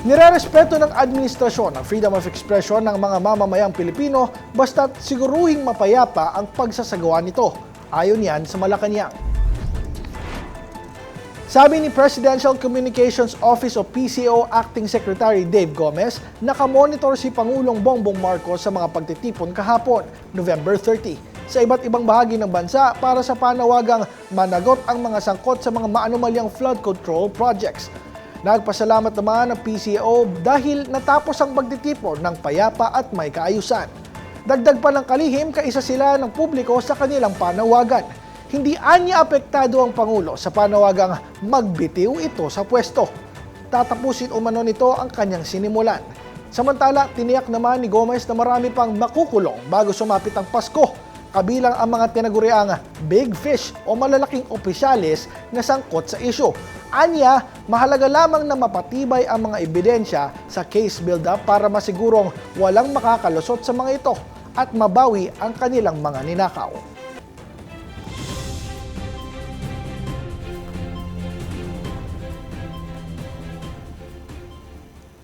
Nirerespeto ng administrasyon ang freedom of expression ng mga mamamayang Pilipino basta't siguruhing mapayapa ang pagsasagawa nito. Ayon yan sa Malacanang. Sabi ni Presidential Communications Office o PCO Acting Secretary Dave Gomez, nakamonitor si Pangulong Bongbong Marcos sa mga pagtitipon kahapon, November 30, sa iba't ibang bahagi ng bansa para sa panawagang managot ang mga sangkot sa mga maanumalyang flood control projects. Nagpasalamat naman ang PCO dahil natapos ang pagtitipon ng payapa at may kaayusan. Dagdag pa ng kalihim, kaisa sila ng publiko sa kanilang panawagan. Hindi anya apektado ang Pangulo sa panawagang magbitiw ito sa pwesto. Tatapusin umano nito ang kanyang sinimulan. Samantala, tiniyak naman ni Gomez na marami pang makukulong bago sumapit ang Pasko, kabilang ang mga tinaguriang big fish o malalaking opisyalis na sangkot sa isyo. Anya, mahalaga lamang na mapatibay ang mga ebidensya sa case build-up para masigurong walang makakalusot sa mga ito at mabawi ang kanilang mga ninakaw.